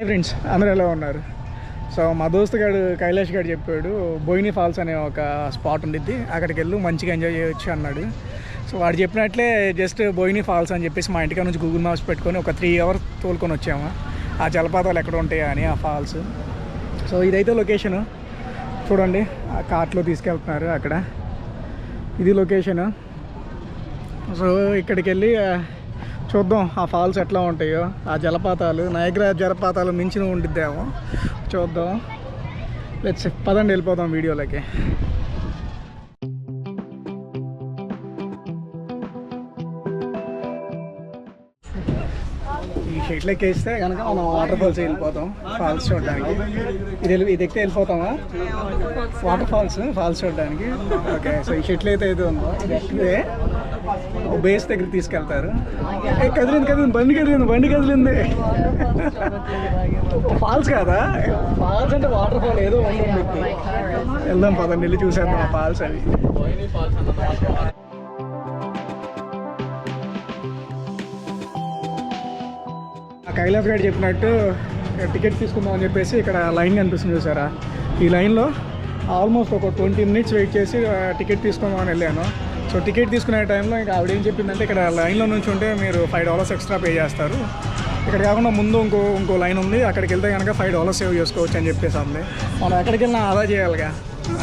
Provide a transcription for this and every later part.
Friends అందరూ ఎలా ఉన్నారు? సో మా దోస్తు గారు కైలాష్ గారు చెప్పాడు బోయిని ఫాల్స్ అనే ఒక స్పాట్ ఉండిద్ది అక్కడికి వెళ్ళి మంచిగా ఎంజాయ్ చేయొచ్చు అన్నాడు. సో వాడు చెప్పినట్లే జస్ట్ బోయిని ఫాల్స్ అని చెప్పేసి మా ఇంటికాడ నుంచి గూగుల్ మ్యాప్స్ పెట్టుకొని ఒక త్రీ అవర్స్ తోలుకొని వచ్చాము. ఆ జలపాతాలు ఎక్కడ ఉంటాయా అని ఆ ఫాల్స్. సో ఇదైతే లొకేషను చూడండి ఆ కార్ట్లో తీసుకెళ్తున్నారు అక్కడ. ఇది లొకేషను సో ఇక్కడికి వెళ్ళి చూద్దాం ఆ ఫాల్స్ ఎట్లా ఉంటాయో ఆ జలపాతాలు నయగ్ర జలపాతాలు మించిన ఉండిద్దేమో. చూద్దాం. లెట్స్ పదండి వెళ్ళిపోదాం వీడియోలోకి. ఎక్కేస్తే కనుక మనం వాటర్ ఫాల్స్ వెళ్ళిపోతాం. ఫాల్స్ చూడడానికి. ఇది వెళ్ళి- ఇది ఎక్కితే వెళ్ళిపోతామా? వాటర్ ఫాల్స్ ఫాల్స్ చూడడానికి. ఓకే సో ఈ షెట్లు అయితే ఏదో ఉందో. ఇది. ఎక్కితే బేస్ దగ్గరికి తీసుకెళ్తారు. కదిలింది కదిలింది బండి కదిలింది బండి కదిలింది. ఫాల్స్ కాదా? ఫాల్స్ అంటే వాటర్ ఫాల్ ఏదో ఉంటుంది వెళ్దాం పదండి వెళ్ళి చూసేద్దాం ఫాల్స్ అవి. కైలాస్ గారు చెప్పినట్టు టికెట్ తీసుకుందాం అని చెప్పేసి ఇక్కడ లైన్ కనిపిస్తుంది చూసారా? ఈ లైన్లో ఆల్మోస్ట్ ఒక ట్వంటీ మినిట్స్ వెయిట్ చేసి టికెట్ తీసుకుందాం అని వెళ్ళాను. సో టికెట్ తీసుకునే టైంలో ఇంకా ఆవిడ ఏం చెప్పిందంటే ఇక్కడ లైన్లో నుంచి ఉంటే మీరు ఫైవ్ డాలర్స్ ఎక్స్ట్రా పే చేస్తారు. ఇక్కడ కాకుండా ముందు ఇంకో ఇంకో లైన్ ఉంది. అక్కడికి వెళ్తే కనుక ఫైవ్ డాలర్స్ సేవ్ చేసుకోవచ్చు అని చెప్పేసి అంది. మనం ఎక్కడికి వెళ్ళినా ఆదా చేయాలిగా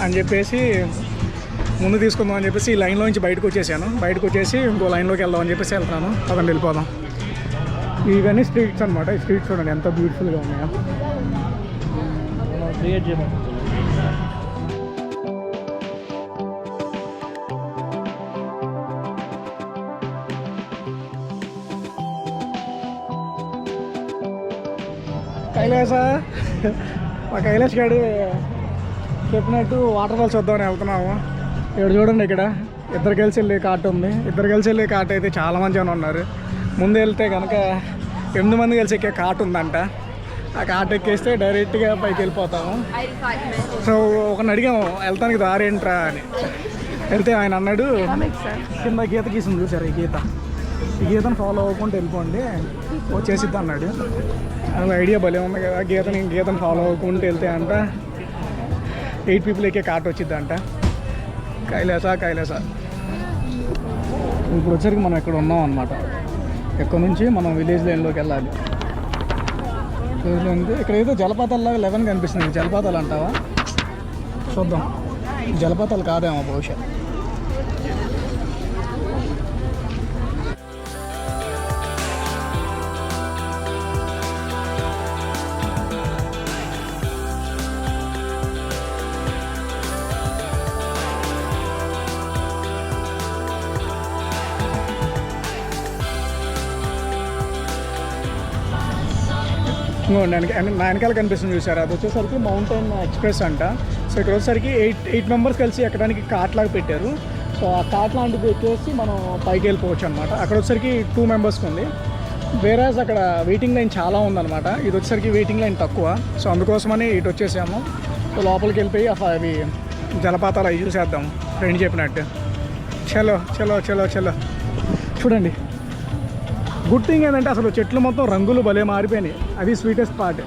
అని చెప్పేసి ముందు తీసుకుందాం అని చెప్పేసి ఈ లైన్లో నుంచి బయటకు వచ్చేసాను. బయటకు వచ్చేసి ఇంకో లైన్లోకి వెళ్దాం అని చెప్పేసి వెళ్తాను అతను వెళ్ళిపోదాం. ఇవన్నీ స్ట్రీట్స్ అనమాట ఈ స్ట్రీట్స్ చూడండి ఎంత బ్యూటిఫుల్గా ఉన్నాయో. క్రియేట్ చేయమని కైలాస? మా కైలాష్ గారు చెప్పినట్టు వాటర్ ఫాల్స్ వద్దామని వెళ్తున్నాము. ఇక్కడ చూడండి ఇక్కడ. ఇద్దరు కలిసి వెళ్ళే కార్ట్ ఉంది. ఇద్దరు కలిసి వెళ్ళే కార్ట్ అయితే చాలా మంది జనం ఉన్నారు. ముందు వెళ్తే కనుక ఎనిమిది మంది కలిసి ఎక్కే కార్ట్ ఉందంట. ఆ కార్ట్ ఎక్కేస్తే డైరెక్ట్గా పైకి వెళ్ళిపోతాము. సో ఒకరిని అడిగాము వెళ్తానికి దారి ఏంట్రా? అని. వెళ్తే ఆయన అన్నాడు కింద గీత గీసింది చూసారు ఈ గీత? ఈ గీతను ఫాలో అవ్వకుండా వెళ్ళిపోండి వచ్చేసిద్ది అన్నాడు. అది ఐడియా భలే ఉంది కదా గీతని గీతను ఫాలో అవ్వకుండా వెళ్తే అంట ఎయిట్ పీపుల్ ఎక్కే కార్ట్ వచ్చింది అంట కైలాస కైలాస. ఇప్పుడు వచ్చరికి మనం ఇక్కడ ఉన్నాం అనమాట ఎక్కడి నుంచి మనం విలేజ్ లైన్లోకి వెళ్ళాలి. విలేజ్ లైన్ ఇక్కడ ఏదో జలపాతాల్లాగా లెవెన్ కనిపిస్తుంది. జలపాతాలు అంటావా? చూద్దాం. జలపాతాలు కాదేమో బహుశా నా వెనకాల కనిపిస్తుంది చూసారు? అది వచ్చేసరికి మౌంటైన్ ఎక్స్ప్రెస్ అంట. సో ఇక్కడ వచ్చేసరికి ఎయిట్ ఎయిట్ మెంబర్స్ కలిసి ఎక్కడానికి కార్ట్ లాగా పెట్టారు. సో ఆ కార్ట్ లాంటిది ఎక్కేసి మనం పైకి వెళ్ళిపోవచ్చు అనమాట అక్కడ వచ్చేసరికి టూ మెంబర్స్కి ఉంది. వేరేస్ అక్కడ వెయిటింగ్ లైన్ చాలా ఉందన్నమాట. ఇది వచ్చేసరికి వెయిటింగ్ లైన్ తక్కువ. సో అందుకోసమని ఇటు వచ్చేసాము. సో లోపలికి వెళ్ళిపోయి అవి జలపాతాలు అవి చూసేద్దాం. ఫ్రెండ్ చెప్పినట్టు. చలో చలో చలో చలో. చూడండి. గుడ్ థింగ్ ఏంటంటే అసలు చెట్లు మొత్తం రంగులు భలే మారిపోయినాయి. అది స్వీటెస్ట్ పార్ట్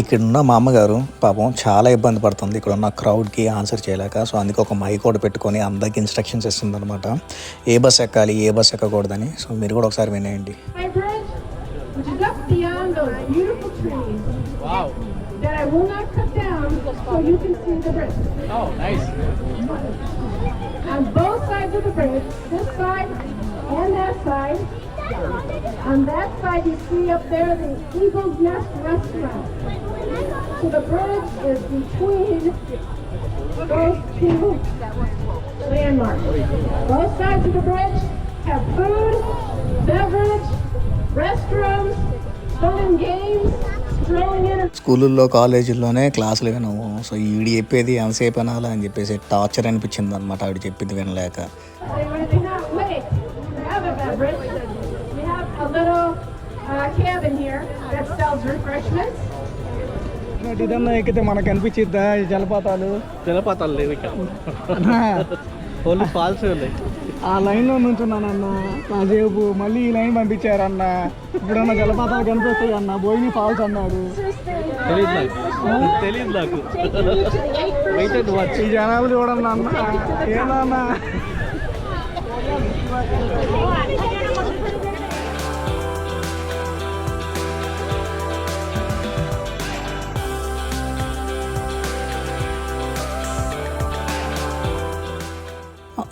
ఇక్కడ ఉన్న మా అమ్మగారు పాపం చాలా ఇబ్బంది పడుతుంది. ఇక్కడ ఉన్న క్రౌడ్కి ఆన్సర్ చేయలేక సో అందుకే ఒక మైక్ కూడా పెట్టుకొని అందరికి ఇన్స్ట్రక్షన్స్ ఇస్తుంది అనమాట ఏ బస్ ఎక్కాలి ఏ బస్ ఎక్కకూడదని. సో మీరు కూడా ఒకసారి వినేయండి. Oh, nice. On both sides of the bridge, this side and that side. On that side, you see up there the Eagle's Nest Restaurant. So the bridge is between those two landmarks. Both sides of the bridge have food, beverage, restrooms, fun and games, స్కూళ్ళల్లో కాలేజీల్లోనే క్లాసులు వినము so ఈడి చెప్పేది ఎంతసేపు వినాలా అని చెప్పేసి torture అనిపించింది అనమాట ఆవిడ చెప్పింది వినలేక cabin here that sells refreshments. ఇదన్నా ఎక్కితే మనకు అనిపించిద్దా? ఈ జలపాతాలు? జలపాతాలు లేవు ఇక్కడ. ఓన్లీ ఫాల్స్ ఉన్నాయి. ఆ లైన్లో నుంచున్నానన్న కాసేపు మళ్ళీ ఈ లైన్ పంపించారన్న. ఇప్పుడన్న జలపాతాలు కనిపిస్తాయి అన్న. బోయిని ఫాల్స్ అన్నారు తెలియదు నాకు. ఈ జనాలు చూడండి అన్న. ఏమన్నా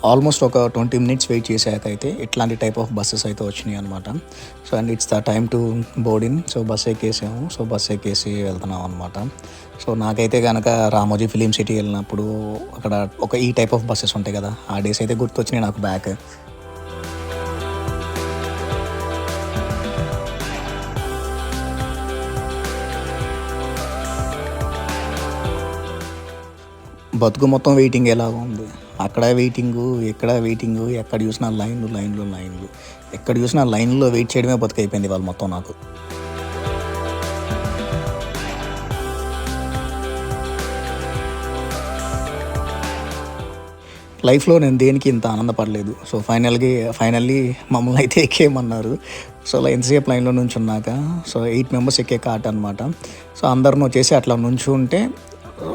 ఆల్మోస్ట్ ఒక ట్వంటీ మినిట్స్ వెయిట్ చేశాక అయితే ఇట్లాంటి టైప్ ఆఫ్ బస్సెస్ అయితే వచ్చినాయి అనమాట so and it's the time to board so bus ఎక్కేసాము. So bus ఎక్కేసి వెళ్తున్నాం అనమాట సో నాకైతే కనుక రామోజీ ఫిలిం సిటీ వెళ్ళినప్పుడు అక్కడ ఒక ఈ టైప్ ఆఫ్ బస్సెస్ ఉంటాయి కదా ఆ డేస్ అయితే గుర్తొచ్చినాయి నాకు బ్యాక్ బతుకు మొత్తం వెయిటింగ్ ఎలాగో ఉంది? అక్కడ వెయిటింగు ఎక్కడ వెయిటింగు ఎక్కడ చూసినా లైన్లు లైన్లు లైన్లు. ఎక్కడ చూసినా లైన్లో వెయిట్ చేయడమే బతుకైపోయింది వాళ్ళు మొత్తం నాకు. లైఫ్లో నేను దేనికి ఇంత ఆనందపడలేదు. సో ఫైనల్గా ఫైనల్లీ మమ్మల్ని అయితే ఎక్కేయమన్నారు. సో అలా ఎంతసేపు లైన్లో నుంచి ఉన్నాక సో ఎయిట్ మెంబర్స్ ఎక్కే కార్ట్ అనమాట సో అందరిని వచ్చేసి అట్లా నుంచి ఉంటే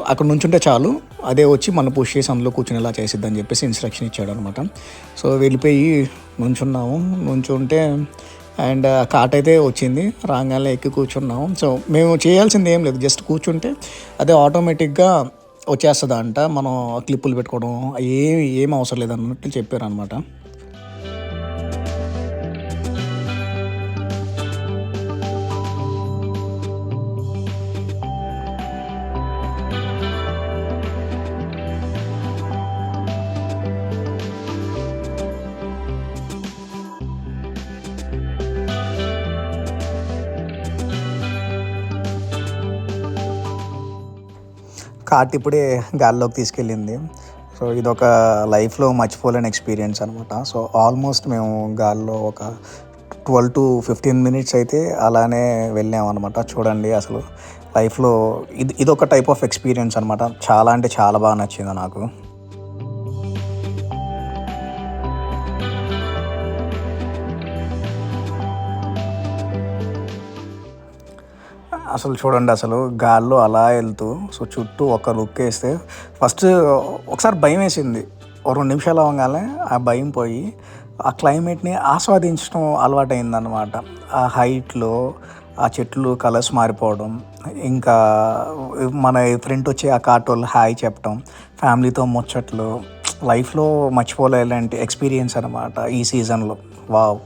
అక్కడ నుంచుంటే చాలు. అదే వచ్చి మనం పుష్ చేసి అందులో కూర్చునేలా చేసిద్దని చెప్పేసి ఇన్స్ట్రక్షన్ ఇచ్చాడు అనమాట సో వెళ్ళిపోయి నుంచున్నాము. నుంచుంటే అండ్ కాట్ అయితే వచ్చింది. రాగానే ఎక్కి కూర్చున్నాము. సో మేము చేయాల్సింది ఏం లేదు. జస్ట్ కూర్చుంటే అదే ఆటోమేటిక్గా వచ్చేస్తుంది అంట మనం క్లిప్పులు పెట్టుకోవడం ఏం ఏం అవసరం లేదన్నట్టు చెప్పారు అనమాట కార్ట్ ఇప్పుడే గాల్లోకి తీసుకెళ్ళింది. సో ఇదొక లైఫ్లో మర్చిపోలేని ఎక్స్పీరియన్స్ అనమాట సో ఆల్మోస్ట్ మేము గాల్లో ఒక ట్వెల్వ్ టు ఫిఫ్టీన్ మినిట్స్ అయితే అలానే వెళ్ళాం అనమాట చూడండి అసలు లైఫ్లో ఇది ఇదొక టైప్ ఆఫ్ ఎక్స్పీరియన్స్ అనమాట చాలా అంటే చాలా బాగా నచ్చింది నాకు. అసలు చూడండి అసలు గాల్లో అలా వెళ్తూ సో చుట్టూ ఒక లుక్ వేస్తే ఫస్ట్ ఒకసారి భయం వేసింది. ఓ రెండు నిమిషాలు అవ్వగానే ఆ భయం పోయి ఆ క్లైమేట్ని ఆస్వాదించడం అలవాటైందనమాట ఆ హైట్లో ఆ చెట్లు కలర్స్ మారిపోవడం ఇంకా మన ఫ్రెండ్ వచ్చి ఆ కార్టోల్ హాయ్ చెప్పడం ఫ్యామిలీతో ముచ్చట్లు లైఫ్లో మర్చిపోలేలాంటి ఎక్స్పీరియన్స్ అనమాట ఈ సీజన్లో వావ్.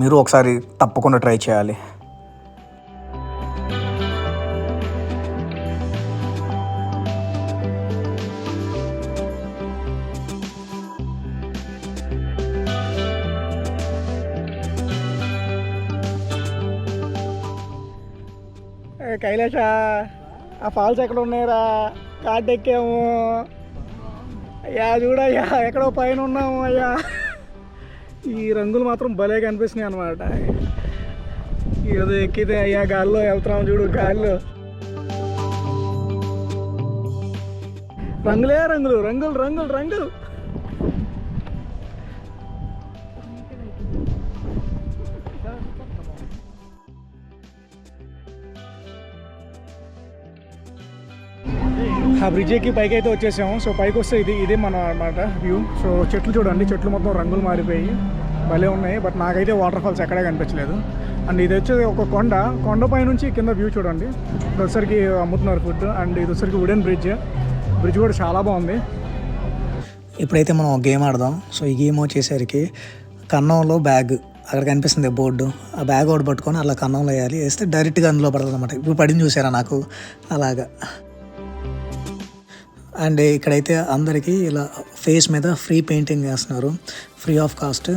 మీరు ఒకసారి తప్పకుండా ట్రై చేయాలి. కైలాష ఆ ఫాల్స్ ఎక్కడ ఉన్నాయిరా? కార్డ్ ఎక్కాము. అయ్యా చూడయ్యా ఎక్కడో పైన ఉన్నాము అయ్యా. ఈ రంగులు మాత్రం భలే కనిపిస్తున్నాయి అనమాట ఏదో ఎక్కితే అయ్యా గాల్లో వెళ్తున్నాం చూడు గాల్లో. రంగులే రంగులు రంగులు రంగులు రంగులు. ఆ బ్రిడ్జికి పైకి అయితే వచ్చేసాము. సో పైకి వస్తే ఇది ఇదే మనం అనమాట వ్యూ సో చెట్లు చూడండి చెట్లు మొత్తం రంగులు మారిపోయి భలే ఉన్నాయి. బట్ నాకైతే వాటర్ ఫాల్స్ ఎక్కడే కనిపించలేదు. అండ్ ఇది వచ్చేది ఒక కొండ. కొండపై నుంచి కింద వ్యూ చూడండి. ఇదొసరికి అమ్ముతున్నారు ఫుడ్ అండ్ ఇది వచ్చరికి వుడెన్ బ్రిడ్జ్ బ్రిడ్జ్ కూడా చాలా బాగుంది. ఇప్పుడైతే మనం ఒక గేమ్ ఆడదాం. సో ఈ గేమ్ వచ్చేసరికి కన్నంలో బ్యాగ్ అక్కడ కనిపిస్తుంది బోర్డు ఆ బ్యాగ్ ఒకటి పట్టుకొని అలా కన్నంలో వేయాలి. వేస్తే డైరెక్ట్గా అందులో పడుతుంది అనమాట ఇప్పుడు పడింది చూసారా నాకు? అలాగా. అండ్ ఇక్కడైతే అందరికీ ఇలా ఫేస్ మీద ఫ్రీ పెయింటింగ్ వేస్తున్నారు. Free of cost.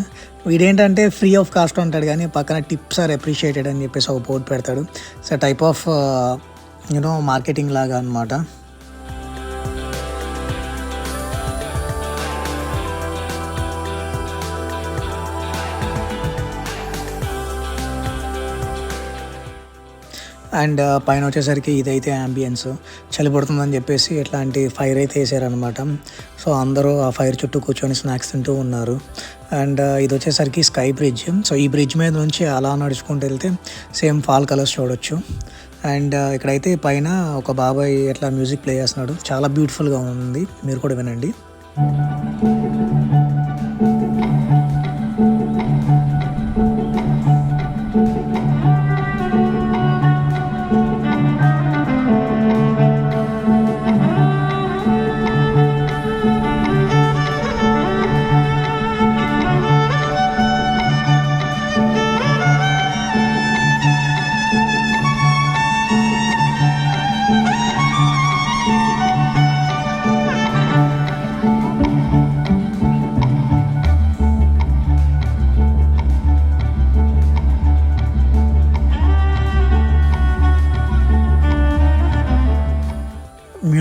వీడేంటంటే free of cost ఉంటాడు కానీ పక్కన టిప్స్ ఆర్ అప్రిషియేటెడ్ అని చెప్పేసి ఒక బోర్డు పెడతాడు. So type of you know marketing లాగా అనమాట అండ్ పైన వచ్చేసరికి ఇదైతే అంబియన్స్ చలి పడుతుందని చెప్పేసి ఇట్లాంటి ఫైర్ అయితే వేసారనమాట సో అందరూ ఆ ఫైర్ చుట్టూ కూర్చొని స్నాక్స్ తింటూ ఉన్నారు. అండ్ ఇది వచ్చేసరికి స్కై బ్రిడ్జ్ సో ఈ బ్రిడ్జ్ మీద నుంచి అలా నడుచుకుంటూ వెళ్తే సేమ్ ఫాల్ కలర్స్ చూడొచ్చు. అండ్ ఇక్కడైతే పైన ఒక బాబాయ్ ఎట్లా మ్యూజిక్ ప్లే చేస్తున్నాడు. చాలా బ్యూటిఫుల్గా ఉంది. మీరు కూడా వినండి.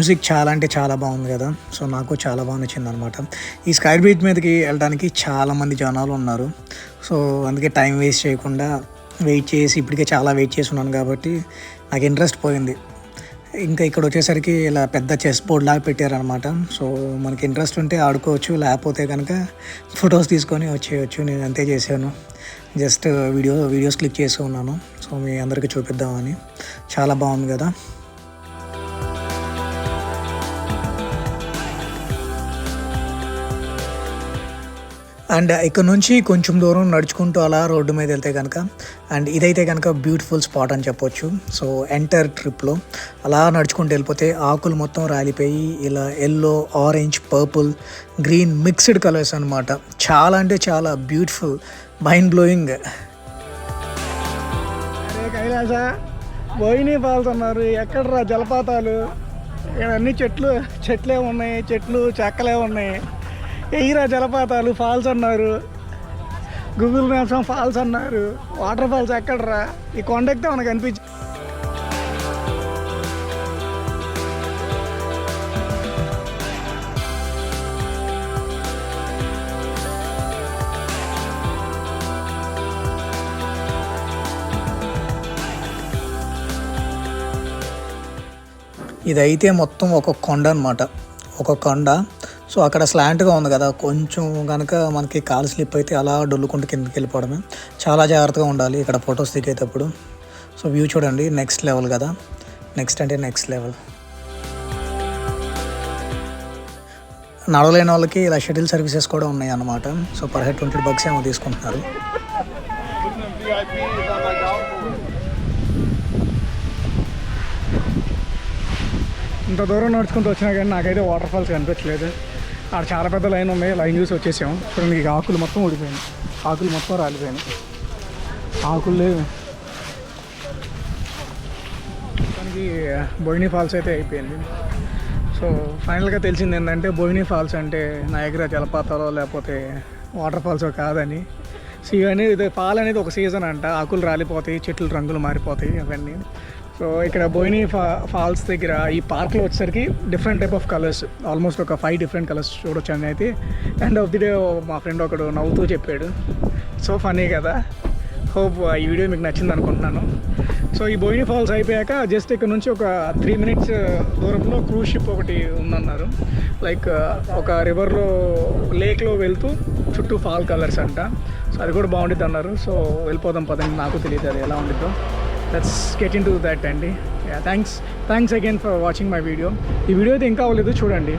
మ్యూజిక్ చాలా అంటే చాలా బాగుంది కదా. సో నాకు చాలా బాగా నచ్చింది అనమాట ఈ స్కై బీచ్ మీదకి వెళ్ళడానికి చాలామంది జనాలు ఉన్నారు. సో అందుకే టైం వేస్ట్ చేయకుండా వెయిట్ చేసి ఇప్పటికే చాలా వెయిట్ చేసి ఉన్నాను కాబట్టి నాకు ఇంట్రెస్ట్ పోయింది. ఇంకా ఇక్కడ వచ్చేసరికి ఇలా పెద్ద చెస్ బోర్డ్ లాగా పెట్టారనమాట సో మనకి ఇంట్రెస్ట్ ఉంటే ఆడుకోవచ్చు లేకపోతే కనుక ఫొటోస్ తీసుకొని వచ్చేయచ్చు. నేను అంతే చేశాను. జస్ట్ వీడియో వీడియోస్ క్లిక్ చేసి ఉన్నాను. సో మీ అందరికీ చూపిద్దామని. చాలా బాగుంది కదా. అండ్ ఇక్కడ నుంచి కొంచెం దూరం నడుచుకుంటూ అలా రోడ్డు మీద వెళ్తే కనుక అండ్ ఇదైతే కనుక బ్యూటిఫుల్ స్పాట్ అని చెప్పొచ్చు. సో ఎంటర్ ట్రిప్లో అలా నడుచుకుంటూ వెళ్ళిపోతే ఆకులు మొత్తం రాలిపోయి ఇలా yellow orange purple green mixed colours అనమాట చాలా అంటే చాలా బ్యూటిఫుల్ మైండ్ బ్లోయింగ్ కైలాస బోయిని ఫాల్స్ అన్నారు ఎక్కడరా జలపాతాలు? ఇక్కడ అన్ని చెట్లు చెట్లే ఉన్నాయి చెట్లు చెక్కలే ఉన్నాయి. ఎయిరా జలపాతాలు ఫాల్స్ అన్నారు. గూగుల్ మ్యాప్స్ ఫాల్స్ అన్నారు. వాటర్ ఫాల్స్ ఎక్కడరా? ఈ కొండ మనకు అనిపించి ఇదైతే మొత్తం ఒక కొండ అనమాట ఒక కొండ. సో అక్కడ స్లాంట్గా ఉంది కదా కొంచెం కనుక మనకి కాలు స్లిప్ అయితే అలా డొల్లుకుంటూ కిందకి వెళ్ళిపోవడమే. చాలా జాగ్రత్తగా ఉండాలి ఇక్కడ ఫొటోస్ దిగేటప్పుడు. సో వ్యూ చూడండి నెక్స్ట్ లెవెల్ కదా. నెక్స్ట్ అంటే నెక్స్ట్ లెవెల్ నడవలేని వాళ్ళకి ఇలా షటిల్ సర్వీసెస్ కూడా ఉన్నాయి అన్నమాట. So per head twenty bucks ఏమో తీసుకుంటున్నారు. ఇంత దూరం నడుచుకుంటూ వచ్చినా కానీ నాకైతే వాటర్ ఫాల్స్ కనిపించలేదు. ఆడ చాలా పెద్ద లైన్ ఉంది. లైన్ చూసి వచ్చేసాం. చూడండి ఇక ఆకులు మొత్తం ఊడిపోయినాయి. ఆకులు మొత్తం రాలిపోయినాయి. ఆకులు లేవు. మొత్తానికి బోయిని ఫాల్స్ అయితే అయిపోయింది. సో ఫైనల్గా తెలిసింది ఏంటంటే బోయిని ఫాల్స్ అంటే నాయగ్ర జలపాతాలో లేకపోతే వాటర్ ఫాల్స్ కాదని. సో ఇవన్నీ ఫాల్ అనేది ఒక సీజన్ అంట. ఆకులు రాలిపోతాయి చెట్లు రంగులు మారిపోతాయి అవన్నీ. సో ఇక్కడ బోయిని ఫా ఫాల్స్ దగ్గర ఈ పార్క్లో వచ్చేసరికి different type of colours almost ఒక ఫైవ్ డిఫరెంట్ కలర్స్ చూడొచ్చు అని అయితే. ఎండ్ ఆఫ్ ది డే మా ఫ్రెండ్ ఒకడు నవ్వుతూ చెప్పాడు. సో ఫనీ కదా. హోప్ uh, ఈ వీడియో మీకు నచ్చింది అనుకుంటున్నాను. సో ఈ బోయిని ఫాల్స్ అయిపోయాక జస్ట్ ఇక్కడ నుంచి ఒక త్రీ మినిట్స్ uh, దూరంలో క్రూజ్ షిప్ ఒకటి ఉందన్నారు. లైక్ uh, ఒక రివర్లో లేక్లో వెళ్తూ చుట్టూ ఫాల్ కలర్స్ అంట. సో అది కూడా బాగుంటుంది అన్నారు సో వెళ్ళిపోదాం పదండి. నాకు తెలియదు అది ఎలా ఉండిద్దో. Let's get into that అండి thanks thanks again for watching my video ఈ వీడియో అయితే ఇంకా అవ్వలేదు చూడండి.